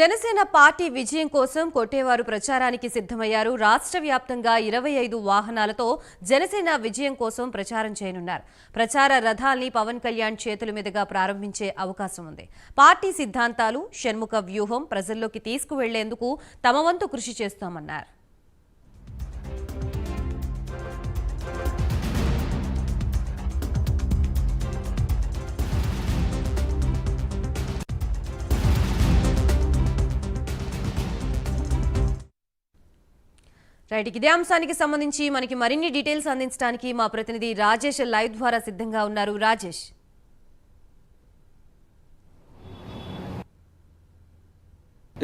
Janasena party విజయం కోసం కొట్టేవారు ప్రచారానికి సిద్ధమయ్యారు. రాష్ట్ర వ్యాప్తంగా ఇరవై ఐదు వాహనాలతో జనసేన విజయం కోసం ప్రచారం చేయనున్నారు. ప్రచార రథాల్ని పవన్ కళ్యాణ్ చేతుల మీదుగా ప్రారంభించే అవకాశం ఉంది. పార్టీ సిద్ధాంతాలు షణ్ముఖ వ్యూహం ప్రజల్లోకి తీసుకువెళ్ళేందుకు తమ వంతు కృషి చేస్తామన్నారు. రైట్ ఇదే అంశానికి సంబంధించి మనకి మరిన్ని డీటెయిల్స్ అందించడానికి మా ప్రతినిధి రాజేష్ లైవ్ ద్వారా సిద్ధంగా ఉన్నారు. రాజేష్.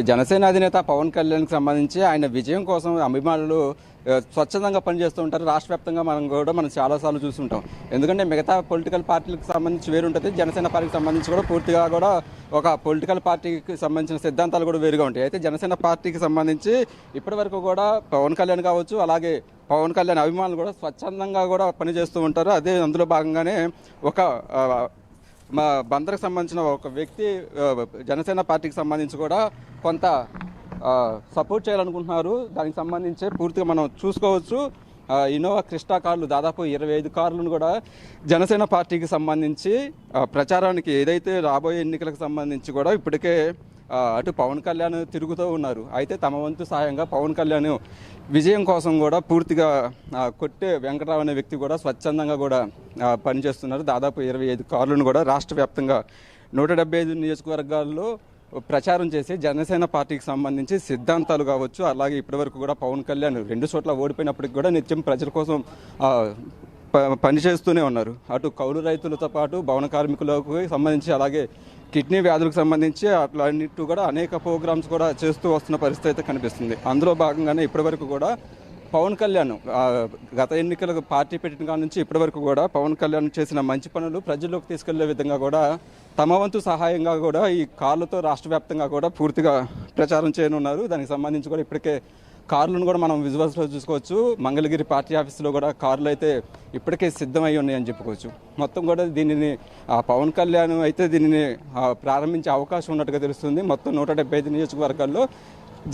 జనసేన అధినేత పవన్ కళ్యాణ్కి సంబంధించి ఆయన విజయం కోసం అభిమానులు స్వచ్ఛందంగా పనిచేస్తూ ఉంటారు. రాష్ట్ర వ్యాప్తంగా మనం కూడా మనం చాలాసార్లు చూస్తుంటాం. ఎందుకంటే మిగతా పొలిటికల్ పార్టీలకు సంబంధించి వేరు ఉంటుంది జనసేన పార్టీకి సంబంధించి కూడా పూర్తిగా కూడా ఒక పొలిటికల్ పార్టీకి సంబంధించిన సిద్ధాంతాలు కూడా వేరుగా ఉంటాయి. అయితే జనసేన పార్టీకి సంబంధించి ఇప్పటివరకు కూడా పవన్ కళ్యాణ్ కావచ్చు అలాగే పవన్ కళ్యాణ్ అభిమానులు కూడా స్వచ్ఛందంగా కూడా పనిచేస్తూ ఉంటారు. అదే అందులో భాగంగానే ఒక మా బందర్కి సంబంధించిన ఒక వ్యక్తి జనసేన పార్టీకి సంబంధించి కూడా కొంత సపోర్ట్ చేయాలనుకుంటున్నారు. దానికి సంబంధించి పూర్తిగా మనం చూసుకోవచ్చు. ఇన్నోవా క్రిస్టా కార్లు దాదాపు ఇరవై ఐదు కార్లను కూడా జనసేన పార్టీకి సంబంధించి ప్రచారానికి ఏదైతే రాబోయే ఎన్నికలకు సంబంధించి కూడా ఇప్పటికే అటు పవన్ కళ్యాణ్ తిరుగుతూ ఉన్నారు. అయితే తమ వంతు సాయంగా పవన్ కళ్యాణ్ విజయం కోసం కూడా పూర్తిగా కొట్టే వెంకటరావు అనే వ్యక్తి కూడా స్వచ్ఛందంగా కూడా పనిచేస్తున్నారు. దాదాపు ఇరవై ఐదు కార్లను కూడా రాష్ట్ర వ్యాప్తంగా నూట డెబ్బై ఐదు నియోజకవర్గాల్లో ప్రచారం చేసి జనసేన పార్టీకి సంబంధించి సిద్ధాంతాలు కావచ్చు అలాగే ఇప్పటివరకు కూడా పవన్ కళ్యాణ్ రెండు చోట్ల ఓడిపోయినప్పటికి కూడా నిత్యం ప్రజల కోసం పనిచేస్తూనే ఉన్నారు. అటు కౌలు రైతులతో పాటు భవన కార్మికులకు సంబంధించి అలాగే కిడ్నీ వ్యాధులకు సంబంధించి అట్లాంటి కూడా అనేక ప్రోగ్రామ్స్ కూడా చేస్తూ వస్తున్న పరిస్థితి అయితే కనిపిస్తుంది. అందులో భాగంగానే ఇప్పటివరకు కూడా పవన్ కళ్యాణ్ గత ఎన్నికలకు పార్టీ పెట్టిన కాడ నుంచి ఇప్పటివరకు కూడా పవన్ కళ్యాణ్ చేసిన మంచి పనులు ప్రజల్లోకి తీసుకెళ్ళే విధంగా కూడా తమ వంతు సహాయంగా కూడా ఈ కార్లతో రాష్ట్ర వ్యాప్తంగా కూడా పూర్తిగా ప్రచారం చేయనున్నారు. దానికి సంబంధించి కూడా ఇప్పటికే కార్లను కూడా మనం విజువల్స్లో చూసుకోవచ్చు. మంగళగిరి పార్టీ ఆఫీస్లో కూడా కార్లు అయితే ఇప్పటికే సిద్ధమై ఉన్నాయని చెప్పుకోవచ్చు. మొత్తం కూడా దీనిని ఆ, పవన్ కళ్యాణ్ అయితే దీనిని ప్రారంభించే అవకాశం ఉన్నట్టుగా తెలుస్తుంది. మొత్తం నూట డెబ్బై ఐదు నియోజకవర్గాల్లో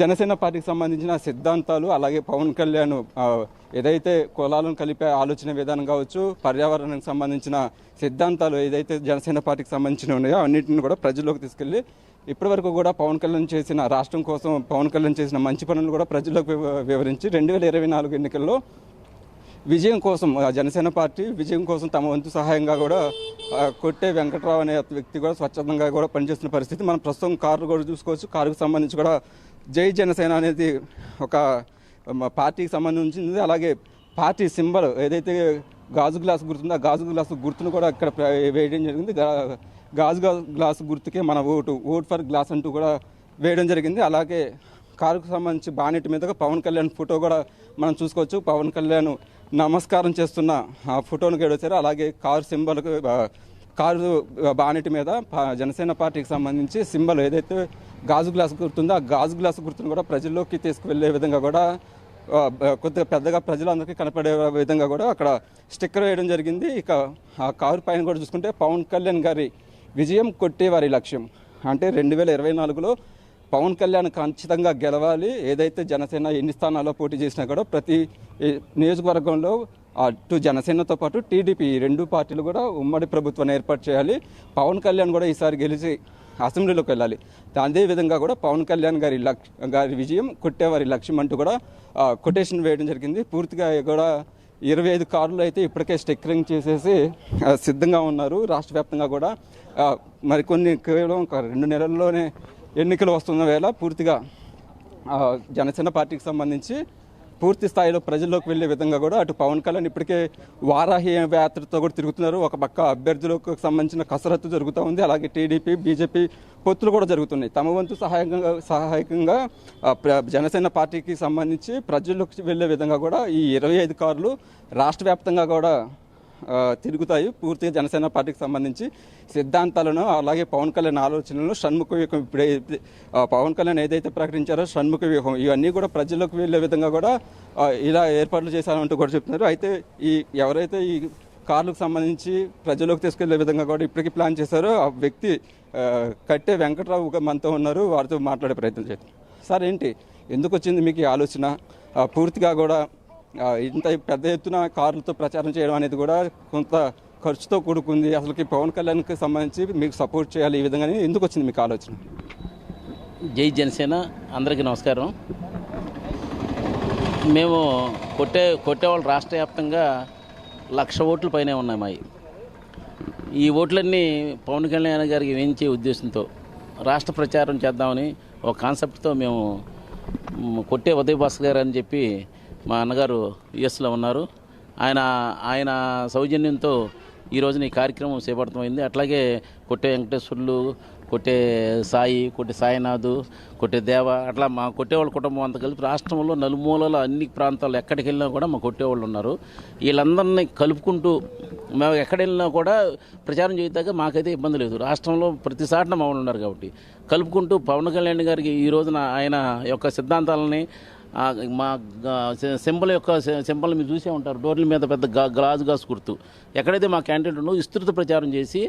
జనసేన పార్టీకి సంబంధించిన సిద్ధాంతాలు అలాగే పవన్ కళ్యాణ్ ఏదైతే కులాలను కలిపే ఆలోచన విధానం కావచ్చు పర్యావరణానికి సంబంధించిన సిద్ధాంతాలు ఏదైతే జనసేన పార్టీకి సంబంధించిన ఉన్నాయో అన్నింటిని కూడా ప్రజల్లోకి తీసుకెళ్ళి ఇప్పటివరకు కూడా పవన్ కళ్యాణ్ చేసిన రాష్ట్రం కోసం పవన్ కళ్యాణ్ చేసిన మంచి పనులు కూడా ప్రజలకు వివరించి రెండు వేల ఇరవై నాలుగు ఎన్నికల్లో విజయం కోసం ఆ జనసేన పార్టీ విజయం కోసం తమ వంతు సహాయంగా కూడా కొట్టే వెంకట్రావు అనే వ్యక్తి కూడా స్వచ్ఛందంగా కూడా పనిచేస్తున్న పరిస్థితి. మనం ప్రస్తుతం కారు కూడా చూసుకోవచ్చు. కారుకు సంబంధించి కూడా జై జనసేన అనేది ఒక పార్టీకి సంబంధించింది. అలాగే పార్టీ సింబల్ ఏదైతే గాజు గ్లాస్ గుర్తుందో ఆ గాజు గ్లాస్ గుర్తును కూడా ఇక్కడ వేయడం జరిగింది. గా- గాజు గ్లాస్ గుర్తుకే మన ఓటు ఓట్ ఫర్ గ్లాస్ అంటూ కూడా వేయడం జరిగింది. అలాగే కారుకు సంబంధించి బానెట్ మీద పవన్ కళ్యాణ్ ఫోటో కూడా మనం చూసుకోవచ్చు. పవన్ కళ్యాణ్ నమస్కారం చేస్తున్న ఆ ఫోటోను గెడచారు అలాగే కారు సింబల్ కారు బానెట్ మీద జనసేన పార్టీకి సంబంధించి సింబల్ ఏదైతే గాజు గ్లాస్ గుర్తుందో? ఆ గాజు గ్లాస్ గుర్తును కూడా ప్రజల్లోకి తీసుకువెళ్ళే విధంగా కూడా కొద్దిగా పెద్దగా ప్రజలందరికీ కనపడే విధంగా కూడా అక్కడ స్టిక్కర్ వేయడం జరిగింది. ఇక ఆ కారు పైన కూడా చూసుకుంటే పవన్ కళ్యాణ్ గారి విజయం కొట్టేవారి లక్ష్యం. అంటే రెండు వేల ఇరవై నాలుగులో పవన్ కళ్యాణ్ ఖచ్చితంగా గెలవాలి. ఏదైతే జనసేన ఎన్ని స్థానాల్లో పోటీ చేసినా కూడా ప్రతి నియోజకవర్గంలో అటు జనసేనతో పాటు టీడీపీ రెండు పార్టీలు కూడా ఉమ్మడి ప్రభుత్వాన్ని ఏర్పాటు చేయాలి. పవన్ కళ్యాణ్ కూడా ఈసారి గెలిచి అసెంబ్లీలోకి వెళ్ళాలి. అదే విధంగా కూడా పవన్ కళ్యాణ్ గారి లక్ష గారి విజయం కొట్టేవారి లక్ష్యం అంటూ కూడా కొటేషన్ వేయడం జరిగింది. పూర్తిగా కూడా ఇరవై ఐదు కార్లు అయితే ఇప్పటికే స్టిక్కరింగ్ చేసేసి సిద్ధంగా ఉన్నారు. రాష్ట్ర వ్యాప్తంగా కూడా మరికొన్ని కేవలం ఒక రెండు నెలల్లోనే ఎన్నికలు వస్తున్న వేళ పూర్తిగా జనసేన పార్టీకి సంబంధించి పూర్తి స్థాయిలో ప్రజల్లోకి వెళ్ళే విధంగా కూడా అటు పవన్ కళ్యాణ్ ఇప్పటికే వారాహి యాత్రతో కూడా తిరుగుతున్నారు. ఒక పక్క అభ్యర్థులకు సంబంధించిన కసరత్తు జరుగుతూ ఉంది. అలాగే టీడీపీ బీజేపీ పొత్తులు కూడా జరుగుతున్నాయి. తమ వంతు సహాయకంగా సహాయకంగా ప్ర- జనసేన పార్టీకి సంబంధించి ప్రజల్లోకి వెళ్ళే విధంగా కూడా ఈ ఇరవై ఐదు కార్లు రాష్ట్ర వ్యాప్తంగా కూడా తిరుగుతాయి. పూర్తిగా జనసేన పార్టీకి సంబంధించి సిద్ధాంతాలను అలాగే పవన్ కళ్యాణ్ ఆలోచనలను షణ్ముఖ వ్యూహం ఇప్పుడైతే పవన్ కళ్యాణ్ ఏదైతే ప్రకటించారో షణ్ముఖ వ్యూహం ఇవన్నీ కూడా ప్రజలకు వెళ్ళే విధంగా కూడా ఇలా ఏర్పాట్లు చేశారంటూ కూడా చెప్తున్నారు. అయితే ఈ ఎవరైతే ఈ కార్లకు సంబంధించి ప్రజలకు తీసుకెళ్ళే విధంగా కూడా ఇప్పటికీ ప్లాన్ చేశారో ఆ వ్యక్తి కట్టే వెంకట్రావు మనతో ఉన్నారు. వారితో మాట్లాడే ప్రయత్నం చేద్దాం. సార్ ఏంటి? ఎందుకు వచ్చింది మీకు ఈ ఆలోచన? పూర్తిగా కూడా ఇంత పెద్ద ఎత్తున కార్లతో ప్రచారం చేయడం అనేది కూడా కొంత ఖర్చుతో కూడుకుంది. అసలుకి పవన్ కళ్యాణ్కి సంబంధించి మీకు సపోర్ట్ చేయాలి ఈ విధంగా ఎందుకు వచ్చింది మీకు ఆలోచన? జై జనసేన అందరికీ నమస్కారం. మేము కొట్టే కొట్టేవాళ్ళు రాష్ట్ర వ్యాప్తంగా లక్ష ఓట్ల పైనే ఉన్నాయి మావి ఈ ఓట్లన్నీ పవన్ కళ్యాణ్ గారికి వేయించే ఉద్దేశంతో రాష్ట్ర ప్రచారం చేద్దామని ఒక కాన్సెప్ట్తో మేము కొట్టే ఉదయ్ భాస్కర్ గారు అని చెప్పి మా అన్నగారు యుఎస్లో ఉన్నారు. ఆయన ఆయన సౌజన్యంతో ఈ రోజున ఈ కార్యక్రమం చేపడతామైంది. అట్లాగే కొట్టే వెంకటేశ్వర్లు కొట్టే సాయి కొట్టే సాయినాథు కొట్టే దేవ అట్లా మా కొట్టేవాళ్ళ కుటుంబం అంతా కలిపి రాష్ట్రంలో నలుమూలల అన్ని ప్రాంతాలు ఎక్కడికి వెళ్ళినా కూడా మా కొట్టేవాళ్ళు ఉన్నారు. వీళ్ళందరినీ కలుపుకుంటూ మేము ఎక్కడ వెళ్ళినా కూడా ప్రచారం చేయదాకా మాకైతే ఇబ్బంది లేదు. రాష్ట్రంలో ప్రతిసాటం మా వాళ్ళు ఉన్నారు కాబట్టి కలుపుకుంటూ పవన్ కళ్యాణ్ గారికి ఈ రోజున ఆయన యొక్క సిద్ధాంతాలని మా సింబల్ యొక్క సింబల్ మీరు చూసే ఉంటారు. డోర్ల మీద పెద్ద గ్లాస్ గ్లాస్ గాస్ గుర్తు ఎక్కడైతే మా క్యాండిడేట్ ఉన్నో విస్తృత ప్రచారం చేసి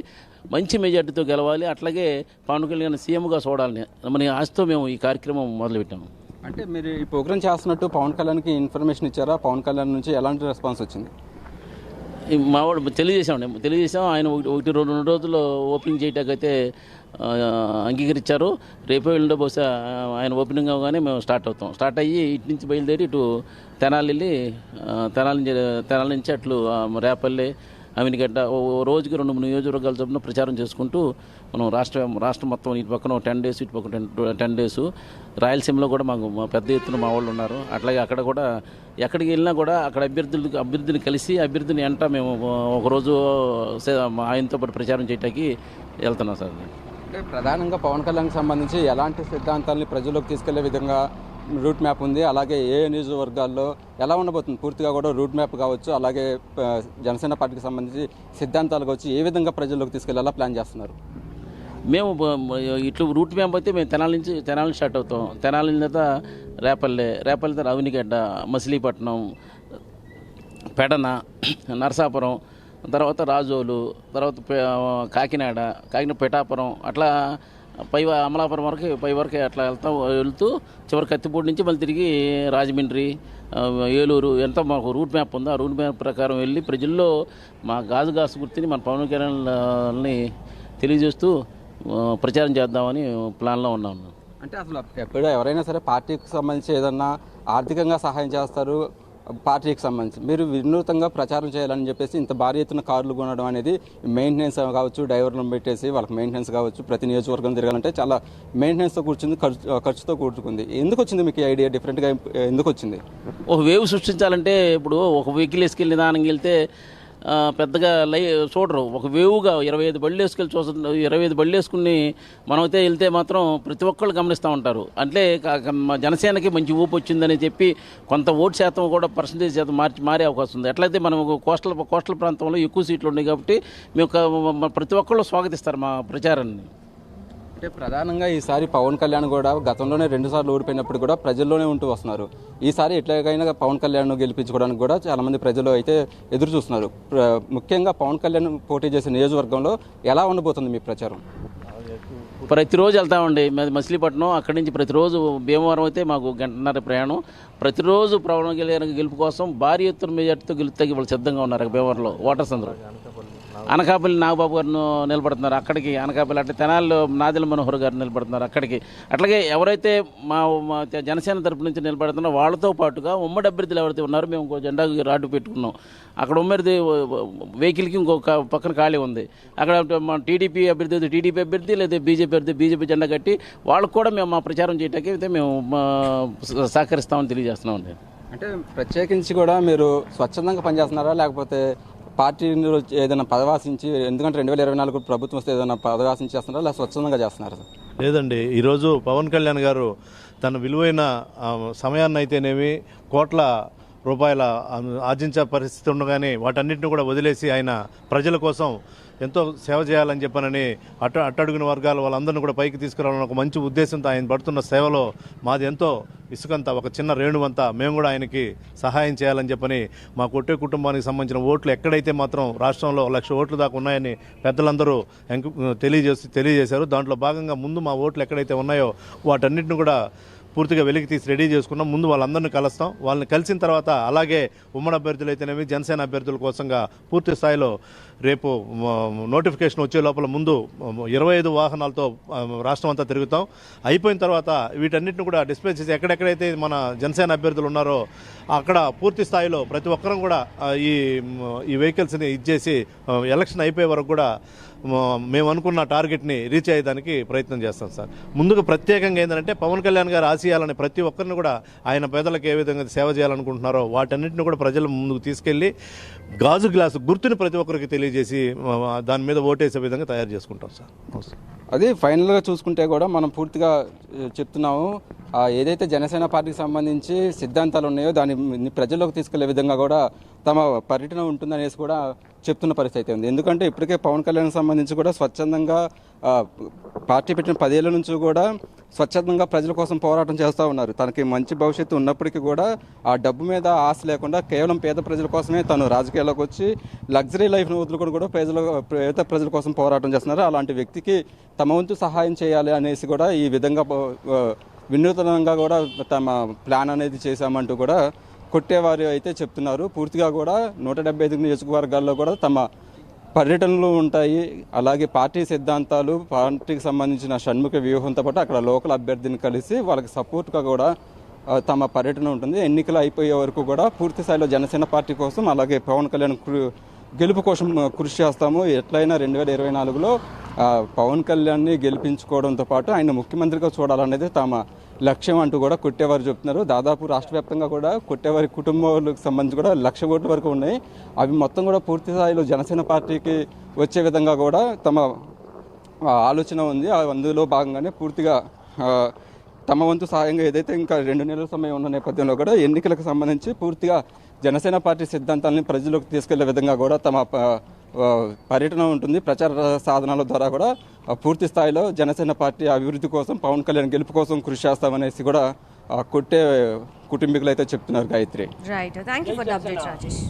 మంచి మెజార్టీతో గెలవాలి. అట్లాగే పవన్ కళ్యాణ్ సీఎంగా చూడాలని మన ఆశతో మేము ఈ కార్యక్రమం మొదలుపెట్టాము. అంటే మీరు ఈ ప్రోగ్రామ్ చేస్తున్నట్టు పవన్ కళ్యాణ్కి ఇన్ఫర్మేషన్ ఇచ్చారా? పవన్ కళ్యాణ్ నుంచి ఎలాంటి రెస్పాన్స్ వచ్చింది? మావాడు తెలియజేశాం. తెలియజేసాం ఆయన ఒకటి రెండు రెండు రోజుల్లో ఓపెనింగ్ చేయటాకైతే అంగీకరించారు. రేపే ఎల్లుండో బహుశా ఆయన ఓపెనింగ్ అవగానే మేము స్టార్ట్ అవుతాం. స్టార్ట్ అయ్యి ఇటు నుంచి బయలుదేరి ఇటు తెనాలి వెళ్ళి తెనాలి నుంచి తెనాలి నుంచి అట్లు రేపల్లి అమినిగడ్డ ఓ ఓ రోజుకి రెండు మూడు నియోజకవర్గాల చొప్పున ప్రచారం చేసుకుంటూ మనం రాష్ట్ర రాష్ట్రం మొత్తం ఇటు పక్కన టెన్ డేస్ ఇటు పక్కన టెన్ టెన్ డేస్ రాయలసీమలో కూడా మాకు పెద్ద ఎత్తున మా వాళ్ళు ఉన్నారు. అట్లాగే అక్కడ కూడా ఎక్కడికి వెళ్ళినా కూడా అక్కడ అభ్యర్థులకు అభ్యర్థిని కలిసి అభ్యర్థిని ఎంట మేము ఒకరోజు ఆయనతో పాటు ప్రచారం చేయటానికి వెళ్తున్నాం సార్. అంటే ప్రధానంగా పవన్ కళ్యాణ్కి సంబంధించి ఎలాంటి సిద్ధాంతాలని ప్రజల్లోకి తీసుకెళ్ళే విధంగా రూట్ మ్యాప్ ఉంది. అలాగే ఏ నియోజకవర్గాల్లో ఎలా ఉండబోతుంది? పూర్తిగా కూడా రూట్ మ్యాప్ కావచ్చు అలాగే జనసేన పార్టీకి సంబంధించి సిద్ధాంతాలు కావచ్చు ఏ విధంగా ప్రజల్లోకి తీసుకెళ్ళేలా ప్లాన్ చేస్తున్నారు? మేము ఇట్లు రూట్ మ్యాప్ అయితే మేము తెనాలి నుంచి తెనాలి నుంచి స్టార్ట్ అవుతాం. తెనాలి తర్వాత రేపల్లె రేపల్లె తర్వాత అవినిగడ్డ మచిలీపట్నం పెడన నరసాపురం తర్వాత రాజోలు తర్వాత కాకినాడ కాకినాడ పిఠాపురం అట్లా పై అమలాపురం వరకు పై వరకు అట్లా వెళ్తాం వెళ్తూ చివరి కత్తిపూడి నుంచి మళ్ళీ తిరిగి రాజమండ్రి ఏలూరు ఎంత మాకు రూట్ మ్యాప్ ఉందో. ఆ రూట్ మ్యాప్ ప్రకారం వెళ్ళి ప్రజల్లో మా గాజు గాసు గుర్తిని మన పవన్ కళ్యాణ్ని తెలియజేస్తూ ప్రచారం చేద్దామని ప్లాన్లో ఉన్నాము అంటే అసలు ఎప్పుడు ఎవరైనా సరే పార్టీకి సంబంధించి ఏదన్నా ఆర్థికంగా సహాయం చేస్తారు. పార్టీకి సంబంధించి. మీరు వినూతంగా ప్రచారం చేయాలని చెప్పేసి ఇంత భారీ ఎత్తున కార్లు కొనడం అనేది మెయింటెనెన్స్ కావచ్చు డ్రైవర్లను పెట్టేసి వాళ్ళకి మెయింటెనెన్స్ కావచ్చు ప్రతి నియోజకవర్గం తిరగాలంటే చాలా మెయింటెనెన్స్తో కూర్చుంది ఖర్చు ఖర్చుతో కూర్చుకుంది ఎందుకు వచ్చింది మీకు ఐడియా డిఫరెంట్గా ఎందుకు వచ్చింది ఒక వేవ్ సృష్టించాలంటే ఇప్పుడు ఒక వెహికల్ వేసుకెళ్ళి నిదానంగా వెళ్తే పెద్దగా లై చూడరు. ఒక వేవుగా ఇరవై ఐదు బళ్ళు వేసుకెళ్ళి చూస ఇరవై ఐదు బళ్ళు వేసుకుని మనమైతే వెళ్తే మాత్రం ప్రతి ఒక్కళ్ళు గమనిస్తూ ఉంటారు. అంటే జనసేనకి మంచి ఊపు వచ్చిందని చెప్పి కొంత ఓటు శాతం కూడా పర్సంటేజ్ శాతం మార్చి మారే అవకాశం ఉంది. ఎట్లయితే మనం కోస్టల్ కోస్టల్ ప్రాంతంలో ఎక్కువ సీట్లు ఉన్నాయి కాబట్టి మేము ఒక- ప్రతి ఒక్కళ్ళు స్వాగతిస్తారు మా ప్రచారాన్ని. అంటే ప్రధానంగా ఈసారి పవన్ కళ్యాణ్ కూడా గతంలోనే రెండు సార్లు ఓడిపోయినప్పుడు కూడా ప్రజల్లోనే ఉంటూ వస్తున్నారు. ఈసారి ఎట్లాగైనా పవన్ కళ్యాణ్ గెలిపించుకోవడానికి కూడా చాలా మంది ప్రజలు అయితే ఎదురు చూస్తున్నారు. ప్ర- ముఖ్యంగా పవన్ కళ్యాణ్ పోటీ చేసే నియోజకవర్గంలో ఎలా ఉండబోతుంది మీ ప్రచారం? ప్రతిరోజు వెళ్తామండి మాది మచిలీపట్నం అక్కడి నుంచి ప్రతిరోజు భీమవరం అయితే మాకు గంటన్నర ప్రయాణం. ప్రతిరోజు ప్రవణ గెలిచిన గెలుపు కోసం భారీ ఎత్తున మెజార్టీతో గెలుపుతాకి వాళ్ళు సిద్ధంగా ఉన్నారు భీమవరంలో. ఓటర్స్ అందరూ. అనకాపల్లి నాగబాబు గారు నిలబడుతున్నారు అక్కడికి. అనకాపల్లి అంటే తెనాల్లో నాదిల మనోహర్ గారు నిలబడుతున్నారు అక్కడికి. అట్లాగే ఎవరైతే మా జనసేన తరపు నుంచి నిలబడుతున్నారో వాళ్ళతో పాటుగా ఉమ్మడి అభ్యర్థులు ఎవరైతే ఉన్నారో మేము ఇంకో జెండా రాడ్డు పెట్టుకున్నాం. అక్కడ ఉమ్మడిది వెహికల్కి ఇంకొక పక్కన ఖాళీ ఉంది. అక్కడ మా టీడీపీ అభ్యర్థి టీడీపీ అభ్యర్థి లేదా బీజేపీ అభ్యర్థి బీజేపీ జెండా కట్టి వాళ్ళకు కూడా మేము మా ప్రచారం చేయడానికి అయితే మేము సహకరిస్తామని తెలియజేస్తున్నామండి. అంటే ప్రత్యేకించి కూడా మీరు స్వచ్ఛందంగా పనిచేస్తున్నారా? లేకపోతే పార్టీ ఏదైనా పదవాసించి ఎందుకంటే రెండు వేల ఇరవై నాలుగు ప్రభుత్వం వస్తే ఏదైనా పదవాసించి చేస్తున్నారా లేదా స్వచ్ఛందంగా చేస్తున్నారు లేదండి. ఈరోజు పవన్ కళ్యాణ్ గారు తన విలువైన సమయాన్ని అయితేనేమి కోట్ల రూపాయల ఆర్జించే పరిస్థితి ఉండగానే వాటన్నిటిని కూడా వదిలేసి ఆయన ప్రజల కోసం ఎంతో సేవ చేయాలని చెప్పనని అట్ట అట్టడుగున వర్గాలు వాళ్ళందరినీ కూడా పైకి తీసుకురావాలని ఒక మంచి ఉద్దేశంతో ఆయన పడుతున్న సేవలో మాది ఎంతో ఇసుకంత ఒక చిన్న రేణువంతా మేము కూడా ఆయనకి సహాయం చేయాలని చెప్పని మా కొట్టే కుటుంబానికి సంబంధించిన ఓట్లు ఎక్కడైతే మాత్రం రాష్ట్రంలో లక్ష ఓట్లు దాకా ఉన్నాయని పెద్దలందరూ తెలియజేసి తెలియజేశారు. దాంట్లో భాగంగా ముందు మా ఓట్లు ఎక్కడైతే ఉన్నాయో వాటన్నిటిని కూడా పూర్తిగా వెలికి తీసి రెడీ చేసుకున్నాం. ముందు వాళ్ళందరినీ కలుస్తాం. వాళ్ళని కలిసిన తర్వాత అలాగే ఉమ్మడి అభ్యర్థులు అయితేనేవి జనసేన అభ్యర్థుల కోసంగా పూర్తి స్థాయిలో రేపు నోటిఫికేషన్ వచ్చే లోపల ముందు ఇరవై ఐదు వాహనాలతో రాష్ట్రం అంతా తిరుగుతాం. అయిపోయిన తర్వాత వీటన్నిటిని కూడా డిస్ప్లే చేసి ఎక్కడెక్కడైతే మన జనసేన అభ్యర్థులు ఉన్నారో అక్కడ పూర్తి స్థాయిలో ప్రతి ఒక్కరం కూడా ఈ ఈ వెహికల్స్ని ఇచ్చేసి ఎలక్షన్ అయిపోయే వరకు కూడా మేము అనుకున్న టార్గెట్ని రీచ్ అయ్యేదానికి ప్రయత్నం చేస్తాం సార్. ముందుకు ప్రత్యేకంగా ఏంటంటే పవన్ కళ్యాణ్ గారు ఆశయాలని ప్రతి ఒక్కరిని కూడా ఆయన పేదలకు ఏ విధంగా సేవ చేయాలనుకుంటున్నారో వాటన్నిటిని కూడా ప్రజల ముందుకు తీసుకెళ్ళి గాజు గ్లాసు గుర్తుని ప్రతి ఒక్కరికి తెలియజేసి దాని మీద ఓటేసే విధంగా తయారు చేసుకుంటాం సార్. అదే అది ఫైనల్గా చూసుకుంటే కూడా మనం పూర్తిగా చెప్తున్నాము. ఏదైతే జనసేన పార్టీకి సంబంధించి సిద్ధాంతాలు ఉన్నాయో దాన్ని ప్రజల్లోకి తీసుకెళ్ళే విధంగా కూడా తమ పర్యటన ఉంటుందనేసి కూడా చెప్తున్న పరిస్థితి ఉంది. ఎందుకంటే ఇప్పటికే పవన్ కళ్యాణ్ సంబంధించి కూడా స్వచ్ఛందంగా పార్టీ పెట్టిన పదేళ్ళ నుంచి కూడా స్వచ్ఛందంగా ప్రజల కోసం పోరాటం చేస్తూ ఉన్నారు. తనకి మంచి భవిష్యత్తు ఉన్నప్పటికీ కూడా ఆ డబ్బు మీద ఆశ లేకుండా కేవలం పేద ప్రజల కోసమే తను రాజకీయాల్లోకి వచ్చి లగ్జరీ లైఫ్ను వదులుకొని కూడా ప్రజల పేద ప్రజల కోసం పోరాటం చేస్తున్నారు. అలాంటి వ్యక్తికి తమ వంతు సహాయం చేయాలి అనేసి కూడా ఈ విధంగా వినూతనంగా కూడా తమ ప్లాన్ అనేది చేశామంటూ కూడా కొట్టేవారు అయితే చెప్తున్నారు. పూర్తిగా కూడా నూట డెబ్బై ఐదు నియోజకవర్గాల్లో కూడా తమ పర్యటనలు ఉంటాయి. అలాగే పార్టీ సిద్ధాంతాలు పార్టీకి సంబంధించిన షణ్ముఖ వ్యూహంతో పాటు అక్కడ లోకల్ అభ్యర్థిని కలిసి వాళ్ళకి సపోర్ట్గా కూడా తమ పర్యటన ఉంటుంది. ఎన్నికలు అయిపోయే వరకు కూడా పూర్తి స్థాయిలో జనసేన పార్టీ కోసం అలాగే పవన్ కళ్యాణ్ గెలుపు కోసం కృషి చేస్తాము. ఎట్లయినా రెండు వేల ఇరవై నాలుగులో పవన్ కళ్యాణ్ని గెలిపించుకోవడంతో పాటు ఆయన ముఖ్యమంత్రిగా చూడాలనేది తమ లక్ష్యం అంటూ కూడా కొట్టేవారు చెప్తున్నారు. దాదాపు రాష్ట్ర వ్యాప్తంగా కూడా కొట్టేవారి కుటుంబాలకు సంబంధించి కూడా లక్ష కోట్ల వరకు ఉన్నాయి. అవి మొత్తం కూడా పూర్తి స్థాయిలో జనసేన పార్టీకి వచ్చే విధంగా కూడా తమ ఆలోచన ఉంది. ఆ అందులో భాగంగానే పూర్తిగా తమ వంతు సహాయంగా ఏదైతే ఇంకా రెండు నెలల సమయం ఉన్న నేపథ్యంలో కూడా ఎన్నికలకు సంబంధించి పూర్తిగా జనసేన పార్టీ సిద్ధాంతాలని ప్రజలకు తీసుకెళ్ళే విధంగా కూడా తమ పర్యటన ఉంటుంది. ప్రచార సాధనాల ద్వారా కూడా పూర్తి స్థాయిలో జనసేన పార్టీ అభివృద్ధి కోసం పవన్ కళ్యాణ్ గెలుపు కోసం కృషి చేస్తామనేసి కూడా ఆ, కొట్టే కుటుంబీకులు అయితే చెప్తున్నారు Gayatri. Right thank you for update Rajesh